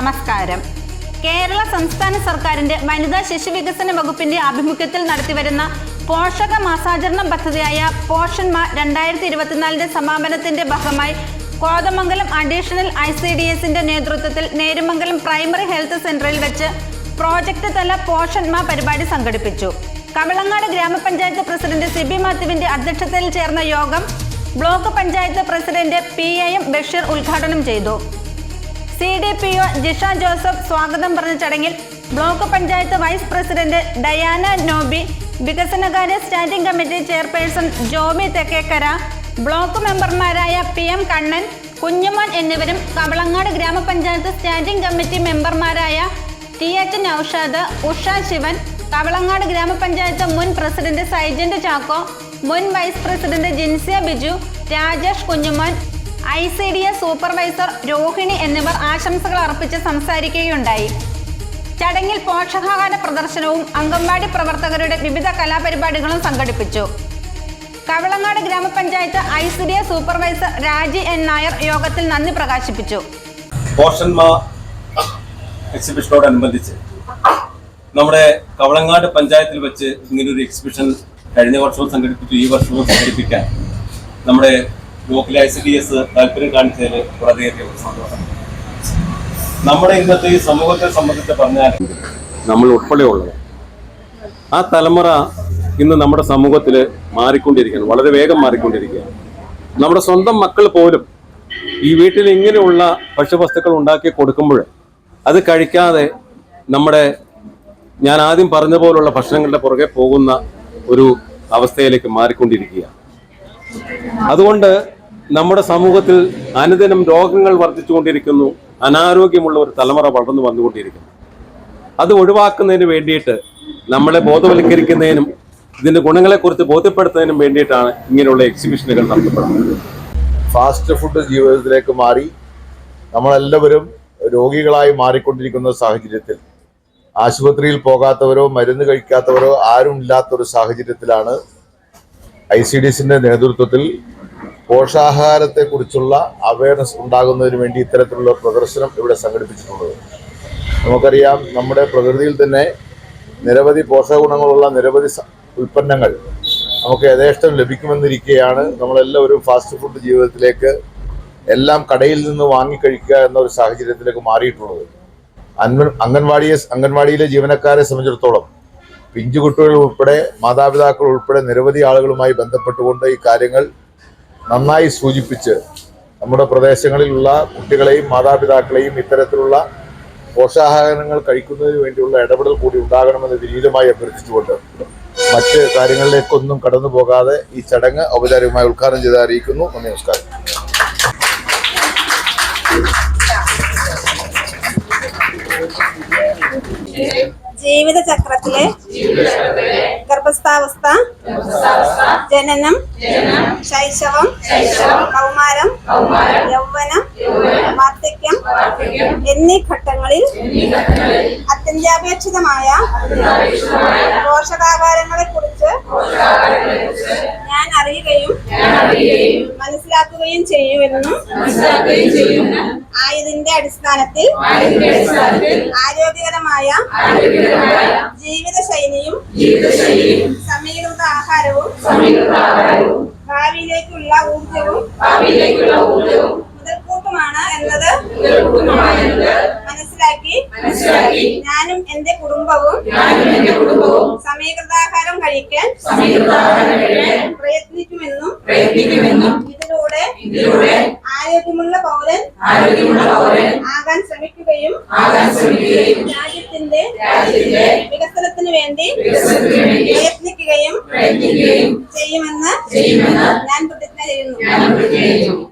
നമസ്കാരം. കേരള സംസ്ഥാന സർക്കാരിന്റെ വനിതാ ശിശു വികസന വകുപ്പിന്റെ ആഭിമുഖ്യത്തിൽ നടത്തിവരുന്ന പോഷക മാസാചരണ പദ്ധതിയായ പോഷന്മാർ രണ്ടായിരത്തി ഇരുപത്തിനാലിന്റെ സമാപനത്തിന്റെ ഭാഗമായി Kothamangalam additional I C D എസിന്റെ നേതൃത്വത്തിൽ നേരുമംഗലം പ്രൈമറി ഹെൽത്ത് സെന്ററിൽ വെച്ച് പ്രോജക്ട് തല പോഷന്മാ പരിപാടി സംഘടിപ്പിച്ചു. കവളങ്ങാട് ഗ്രാമപഞ്ചായത്ത് പ്രസിഡന്റ് സിബി മാത്യുവിന്റെ അധ്യക്ഷതയിൽ ചേർന്ന യോഗം block panchayat president P A M Basheer ഉദ്ഘാടനം ചെയ്തു. C D P O Jisha Joseph സ്വാഗതം പറഞ്ഞ ചടങ്ങിൽ block panchayat vice president Diana Nobi വികസനകാര്യ standing committee chairperson Jomy Thekkekkara block മെമ്പർമാരായ പി എം കണ്ണൻ കുഞ്ഞുമോൻ എന്നിവരും കവളങ്ങാട് ഗ്രാമപഞ്ചായത്ത് സ്റ്റാൻഡിംഗ് കമ്മിറ്റി മെമ്പർമാരായ ടി എച്ച് നൌഷാദ് ഉഷ ശിവൻ കവളങ്ങാട് ഗ്രാമപഞ്ചായത്ത് മുൻ പ്രസിഡന്റ് സൈജന്റ് ചാക്കോ മുൻ vice president Jinsiya Biju Rajesh Kunjumon I C D S supervisor Rohini എന്നിവർ ആശംസകൾ അർപ്പിച്ച് സംസാരിക്കുകയുണ്ടായി. ചടങ്ങിൽ പോഷകാഹാര പ്രദർശനവും അംഗൻവാടി പ്രവർത്തകരുടെ വിവിധ കലാപരിപാടികളും സംഘടിപ്പിച്ചു. കവളങ്ങാട് ഗ്രാമപഞ്ചായത്ത് I C D S supervisor Raji N Nair യോഗത്തിൽ നന്ദി പ്രകാശിപ്പിച്ചു. എക്സിബിഷനോടനുബന്ധിച്ച് നമ്മുടെ കവളങ്ങാട് പഞ്ചായത്തിൽ വെച്ച് ഇങ്ങനൊരു എക്സിബിഷൻ കഴിഞ്ഞ വർഷവും സംഘടിപ്പിച്ചു ഈ വർഷവും സംഘടിപ്പിക്കാൻ നമ്മുടെ local I C D S താല്പര്യം കാണിച്ചതിൽ വളരെയധികം സന്തോഷം. നമ്മുടെ ഇന്നത്തെ ഈ സമൂഹത്തെ സംബന്ധിച്ച് പറഞ്ഞാൽ നമ്മൾ ഉൾപ്പെടെയുള്ളത് ആ തലമുറ ഇന്ന് നമ്മുടെ സമൂഹത്തിൽ മാറിക്കൊണ്ടിരിക്കുകയാണ്. വളരെ വേഗം മാറിക്കൊണ്ടിരിക്കുകയാണ്. നമ്മുടെ സ്വന്തം മക്കൾ പോലും ഈ വീട്ടിൽ ഇങ്ങനെയുള്ള ഭക്ഷ്യവസ്തുക്കൾ ഉണ്ടാക്കി കൊടുക്കുമ്പോൾ അത് കഴിക്കാതെ നമ്മുടെ ഞാൻ ആദ്യം പറഞ്ഞ പോലുള്ള ഭക്ഷണങ്ങളുടെ പുറകെ പോകുന്ന ഒരു അവസ്ഥയിലേക്ക് മാറിക്കൊണ്ടിരിക്കുകയാണ്. അതുകൊണ്ട് നമ്മുടെ സമൂഹത്തിൽ അനുദിനം രോഗങ്ങൾ വർദ്ധിച്ചുകൊണ്ടിരിക്കുന്നു അനാരോഗ്യമുള്ള ഒരു തലമുറ വളർന്നു വന്നുകൊണ്ടിരിക്കുന്നു. അത് ഒഴിവാക്കുന്നതിന് വേണ്ടിയിട്ട് നമ്മളെ ബോധവൽക്കരിക്കുന്നതിനും ഇതിന്റെ ഗുണങ്ങളെക്കുറിച്ച് ബോധ്യപ്പെടുത്തുന്നതിനും വേണ്ടിയിട്ടാണ് ഇങ്ങനെയുള്ള എക്സിബിഷനുകൾ നടത്തപ്പെടുന്നത്. ഫാസ്റ്റ് ഫുഡ് ജീവിതത്തിലേക്ക് മാറി നമ്മളെല്ലാവരും രോഗികളായി മാറിക്കൊണ്ടിരിക്കുന്ന സാഹചര്യത്തിൽ ആശുപത്രിയിൽ പോകാത്തവരോ മരുന്ന് കഴിക്കാത്തവരോ ആരും ഇല്ലാത്തൊരു സാഹചര്യത്തിലാണ് ഐ സി ഡി എസിന്റെ നേതൃത്വത്തിൽ പോഷകാഹാരത്തെക്കുറിച്ചുള്ള അവയർനെസ് ഉണ്ടാകുന്നതിന് വേണ്ടി ഇത്തരത്തിലുള്ള പ്രദർശനം ഇവിടെ സംഘടിപ്പിച്ചിട്ടുള്ളത് നമുക്കറിയാം നമ്മുടെ പ്രകൃതിയിൽ തന്നെ നിരവധി പോഷകഗുണങ്ങളുള്ള നിരവധി ഉൽപ്പന്നങ്ങൾ നമുക്ക് യഥേഷ്ടം ലഭിക്കുമെന്നിരിക്കെയാണ് നമ്മളെല്ലാവരും ഫാസ്റ്റ് ഫുഡ് ജീവിതത്തിലേക്ക് എല്ലാം കടയിൽ നിന്ന് വാങ്ങിക്കഴിക്കുക എന്ന ഒരു സാഹചര്യത്തിലേക്ക് മാറിയിട്ടുള്ളത്. അൻവൻ അംഗൻവാടിയെ അംഗൻവാടിയിലെ ജീവനക്കാരെ സംബന്ധിച്ചിടത്തോളം പിഞ്ചുകുട്ടികൾ ഉൾപ്പെടെ മാതാപിതാക്കൾ ഉൾപ്പെടെ നിരവധി ആളുകളുമായി ബന്ധപ്പെട്ടുകൊണ്ട് ഈ കാര്യങ്ങൾ നന്നായി സൂചിപ്പിച്ച് നമ്മുടെ പ്രദേശങ്ങളിലുള്ള കുട്ടികളെയും മാതാപിതാക്കളെയും ഇത്തരത്തിലുള്ള പോഷകാഹാരങ്ങൾ കഴിക്കുന്നതിന് വേണ്ടിയുള്ള ഇടപെടൽ കൂടി ഉണ്ടാകണമെന്ന് വിനീതമായി അഭ്യർത്ഥിച്ചുകൊണ്ട് മറ്റ് കാര്യങ്ങളിലേക്കൊന്നും കടന്നു പോകാതെ ഈ ചടങ്ങ് ഔപചാരികമായി ഉദ്ഘാടനം ചെയ്ത് അറിയിക്കുന്നു. നന്ദി നമസ്കാരം. ജീവിതചക്രത്തിലെ ഗർഭസ്ഥാവസ്ഥ ജനനം ശൈശവം കൗമാരം യൗവനം വാർദ്ധക്യം എന്നീ ഘട്ടങ്ങളിൽ അത്യന്താപേക്ഷിതമായ പോഷകാഹാരങ്ങളെ കുറിച്ച് ഞാൻ അറിയുകയും മനസ്സിലാക്കുകയും ചെയ്യുമെന്നും ആയതിന്റെ അടിസ്ഥാനത്തിൽ ആരോഗ്യകരമായ ജീവിത ശൈലിയും സമീകൃത ആഹാരവും ഭാവിയിലേക്കുള്ള ഊർജവും മുതൽക്കൂട്ടുമാണ് എന്നത് മനസ്സിലാക്കി ഞാനും എന്റെ കുടുംബവും സമീകൃതാഹാരം കഴിക്കാൻ പ്രയത്നിക്കുമെന്നും രാജ്യത്തിന്റെ വികസനത്തിന് വേണ്ടി പ്രയത്നിക്കുകയും ചെയ്യുമെന്ന് ഞാൻ പ്രതിജ്ഞ ചെയ്യുന്നു